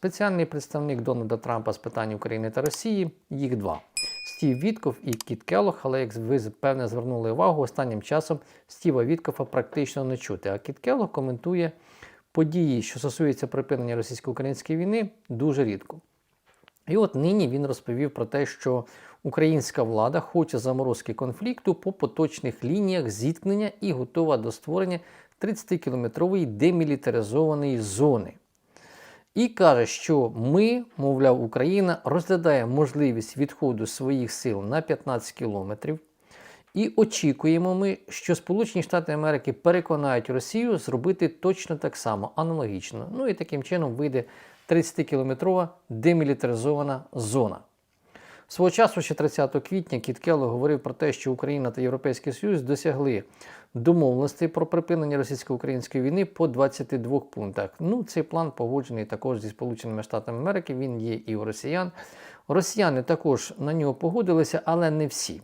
Спеціальний представник Дональда Трампа з питань України та Росії, їх два. Стів Вітков і Кіт Келох, але як ви певне звернули увагу, останнім часом Стіва Віткофа практично не чути. А Кіт Келох коментує події, що стосуються припинення російсько-української війни, дуже рідко. І от нині він розповів про те, що українська влада хоче заморозки конфлікту по поточних лініях зіткнення і готова до створення 30-кілометрової демілітаризованої зони. І каже, що ми, мовляв, Україна розглядає можливість відходу своїх сил на 15 кілометрів. І очікуємо ми, що Сполучені Штати Америки переконають Росію зробити точно так само, аналогічно. Ну і таким чином вийде 30-кілометрова демілітаризована зона. Свого часу, ще 30 квітня, Кіт Келло говорив про те, що Україна та Європейський Союз досягли домовленості про припинення російсько-української війни по 22 пунктах. Ну, цей план погоджений також зі Сполученими Штатами Америки. Він є і у росіян. Росіяни також на нього погодилися, але не всі.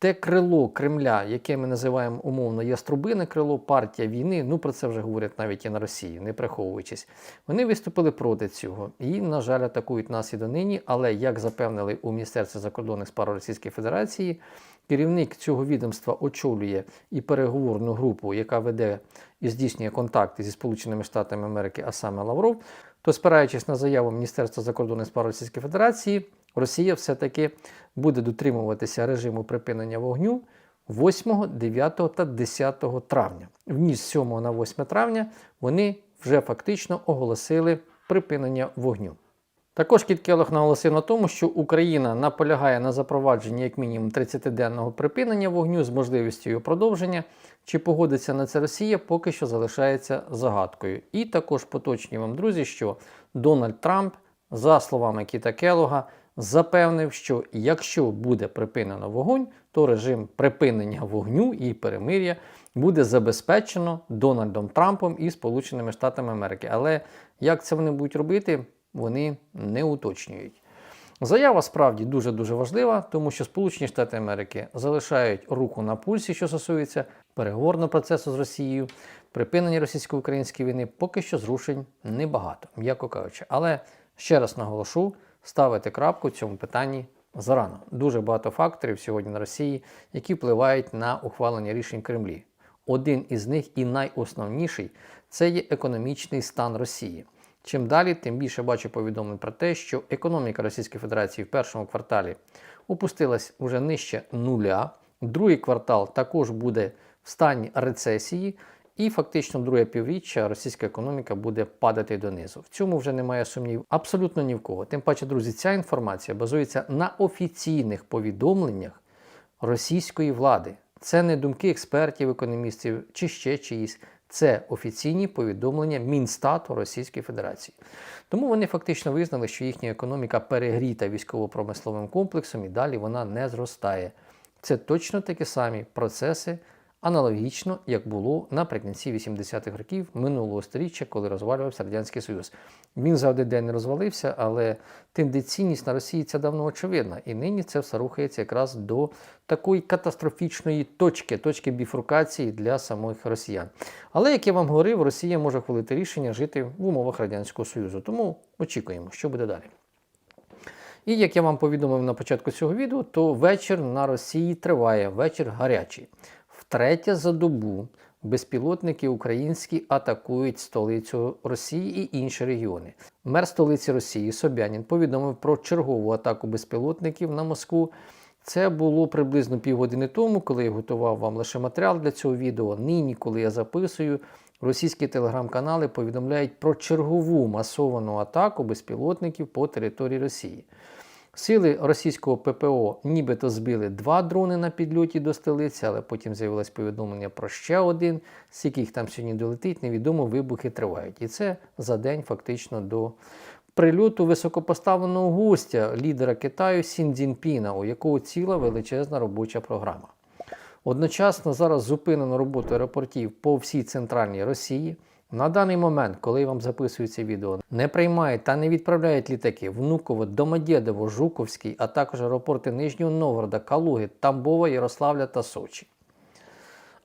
Те крило Кремля, яке ми називаємо умовно яструбине крило, партія війни, ну про це вже говорять навіть і на Росії, не приховуючись. Вони виступили проти цього і, на жаль, атакують нас і донині. Але як запевнили у Міністерстві закордонних справ Російської Федерації, керівник цього відомства очолює і переговорну групу, яка веде і здійснює контакти зі Сполученими Штатами Америки, а саме Лавров, то спираючись на заяву Міністерства закордонних справ Російської Федерації. Росія все-таки буде дотримуватися режиму припинення вогню 8, 9 та 10 травня. В ніч з 7 на 8 травня вони вже фактично оголосили припинення вогню. Також Кіт Келох наголосив на тому, що Україна наполягає на запровадженні як мінімум 30-денного припинення вогню з можливістю його продовження. Чи погодиться на це Росія, поки що залишається загадкою. І також поточнюю вам, друзі, що Дональд Трамп, за словами Кіта Келога, запевнив, що якщо буде припинено вогонь, то режим припинення вогню і перемир'я буде забезпечено Дональдом Трампом і Сполученими Штатами Америки. Але як це вони будуть робити, вони не уточнюють. Заява справді дуже-дуже важлива, тому що Сполучені Штати Америки залишають руку на пульсі, що стосується переговорного процесу з Росією, припинення російсько-української війни, поки що зрушень небагато, м'яко кажучи. Але ще раз наголошу, ставити крапку в цьому питанні зарано. Дуже багато факторів сьогодні на Росії, які впливають на ухвалення рішень Кремлі. Один із них і найосновніший це є економічний стан Росії. Чим далі, тим більше бачу повідомлень про те, що економіка Російської Федерації в першому кварталі опустилась уже нижче нуля. Другий квартал також буде в стані рецесії, і фактично друге півріччя російська економіка буде падати донизу. В цьому вже немає сумнів абсолютно ні в кого. Тим паче, друзі, ця інформація базується на офіційних повідомленнях російської влади. Це не думки експертів, економістів чи ще чиїсь. Це офіційні повідомлення Мінстату Російської Федерації. Тому вони фактично визнали, що їхня економіка перегріта військово-промисловим комплексом і далі вона не зростає. Це точно такі самі процеси, аналогічно, як було наприкінці 80-х років минулого століття, коли розвалювався Радянський Союз. Він за один день не розвалився, але тенденційність на Росії це давно очевидна. І нині це все рухається якраз до такої катастрофічної точки, точки біфуркації для самих росіян. Але, як я вам говорив, Росія може хвалити рішення жити в умовах Радянського Союзу. Тому очікуємо, що буде далі. І як я вам повідомив на початку цього відео, то вечір на Росії триває, вечір гарячий. Втретє за добу безпілотники українські атакують столицю Росії і інші регіони. Мер столиці Росії Собянін повідомив про чергову атаку безпілотників на Москву. Це було приблизно півгодини тому, коли я готував вам лише матеріал для цього відео. Нині, коли я записую, російські телеграм-канали повідомляють про чергову масовану атаку безпілотників по території Росії. Сили російського ППО нібито збили два дрони на підльоті до столиці, але потім з'явилось повідомлення про ще один, з яких там сьогодні долетить, невідомо вибухи тривають. І це за день фактично до прильоту високопоставленого гостя лідера Китаю Сін Цзіньпіна, у якого ціла величезна робоча програма. Одночасно зараз зупинено роботу аеропортів по всій центральній Росії. На даний момент, коли я вам записую це відео, не приймають та не відправляють літаки Внуково, Домодєдово, Жуковський, а також аеропорти Нижнього Новгорода, Калуги, Тамбова, Ярославля та Сочі.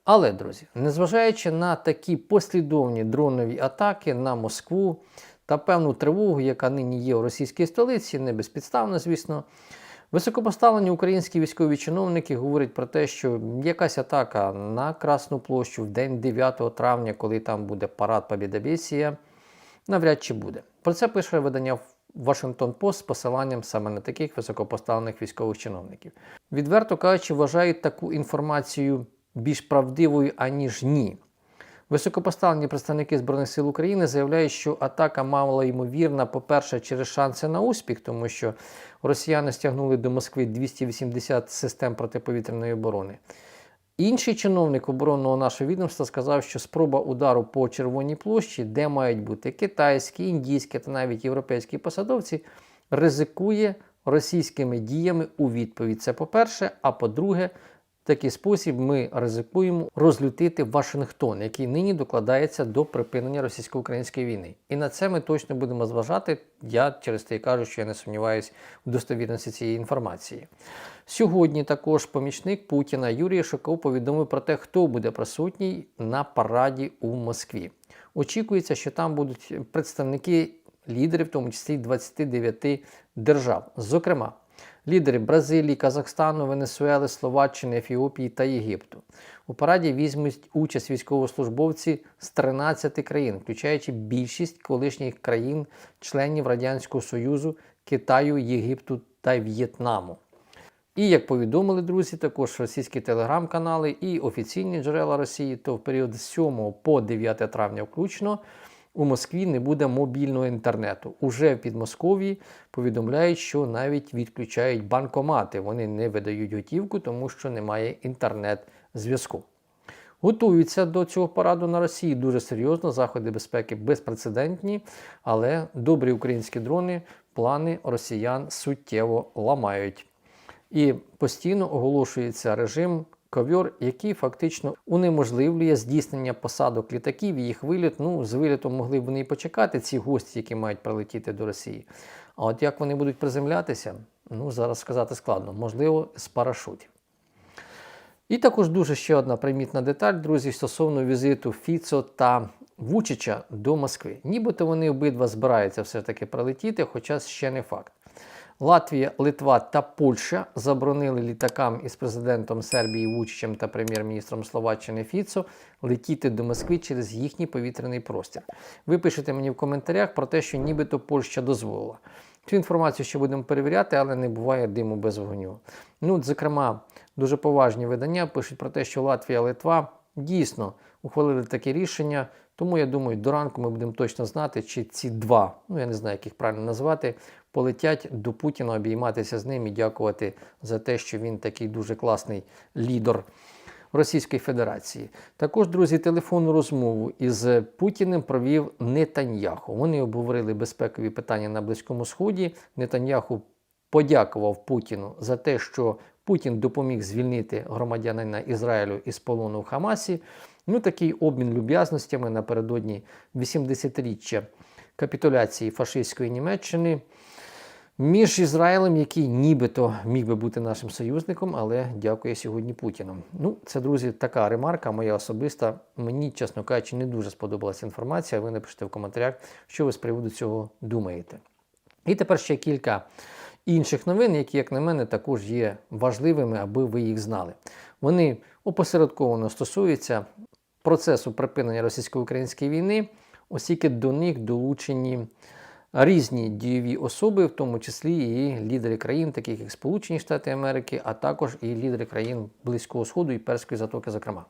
Але, друзі, незважаючи на такі послідовні дронові атаки на Москву, та певну тривогу, яка нині є у російській столиці, не безпідставно, звісно. Високопоставлені українські військові чиновники говорять про те, що якась атака на Красну площу в день 9 травня, коли там буде парад Побєдобєсія, навряд чи буде. Про це пише видання Вашингтон Пост з посиланням саме на таких високопоставлених військових чиновників. Відверто кажучи, вважають таку інформацію більш правдивою, аніж ні. Високопоставлені представники Збройних сил України заявляють, що атака мало ймовірна, по-перше, через шанси на успіх, тому що росіяни стягнули до Москви 280 систем протиповітряної оборони. Інший чиновник оборонного нашого відомства сказав, що спроба удару по Червоній площі, де мають бути китайські, індійські та навіть європейські посадовці, ризикує російськими діями у відповідь. Це по-перше, а по-друге, такий спосіб ми ризикуємо розлютити Вашингтон, який нині докладається до припинення російсько-української війни. І на це ми точно будемо зважати. Я через те й кажу, що я не сумніваюся в достовірності цієї інформації. Сьогодні також помічник Путіна Юрій Шоков повідомив про те, хто буде присутній на параді у Москві. Очікується, що там будуть представники лідерів, в тому числі 29 держав. Зокрема, лідери Бразилії, Казахстану, Венесуели, Словаччини, Ефіопії та Єгипту. У параді візьмуть участь військовослужбовці з 13 країн, включаючи більшість колишніх країн-членів Радянського Союзу, Китаю, Єгипту та В'єтнаму. І як повідомили друзі, також російські телеграм-канали і офіційні джерела Росії, то в період з 7 по 9 травня включно у Москві не буде мобільного інтернету. Уже в Підмосков'ї повідомляють, що навіть відключають банкомати. Вони не видають готівку, тому що немає інтернет-зв'язку. Готуються до цього параду на Росії дуже серйозно. Заходи безпеки безпрецедентні, але добрі українські дрони плани росіян суттєво ламають. І постійно оголошується режим ковьор, який фактично унеможливлює здійснення посадок літаків і їх виліт. Ну, з вилітом могли б вони і почекати ці гості, які мають прилетіти до Росії. А от як вони будуть приземлятися, ну зараз сказати складно, можливо, з парашутів. І також дуже ще одна примітна деталь, друзі, стосовно візиту Фіцо та Вучича до Москви. Нібито вони обидва збираються все ж таки прилетіти, хоча ще не факт. Латвія, Литва та Польща заборонили літакам із президентом Сербії Вучичем та прем'єр-міністром Словаччини Фіцо летіти до Москви через їхній повітряний простір. Ви пишете мені в коментарях про те, що нібито Польща дозволила. Цю інформацію ще будемо перевіряти, але не буває диму без вогню. Ну, зокрема, дуже поважні видання пишуть про те, що Латвія, Литва дійсно ухвалили таке рішення. Тому я думаю, до ранку ми будемо точно знати, чи ці два, ну я не знаю, як їх правильно назвати, полетять до Путіна обійматися з ним і дякувати за те, що він такий дуже класний лідер Російської Федерації. Також, друзі, телефонну розмову із Путіним провів Нетаньяху. Вони обговорили безпекові питання на Близькому Сході. Нетаньяху подякував Путіну за те, що Путін допоміг звільнити громадянина Ізраїлю із полону в Хамасі. Ну, такий обмін люб'язностями напередодні 80-річчя капітуляції фашистської Німеччини між Ізраїлем, який нібито міг би бути нашим союзником, але дякує сьогодні Путіну. Ну, це, друзі, така ремарка, моя особиста. Мені, чесно кажучи, не дуже сподобалася інформація. Ви напишіть в коментарях, що ви з приводу цього думаєте. І тепер ще кілька інших новин, які, як на мене, також є важливими, аби ви їх знали. Вони опосередковано стосуються процесу припинення російсько-української війни, оскільки до них долучені різні дієві особи, в тому числі і лідери країн, таких як Сполучені Штати Америки, а також і лідери країн Близького Сходу і Перської затоки, зокрема.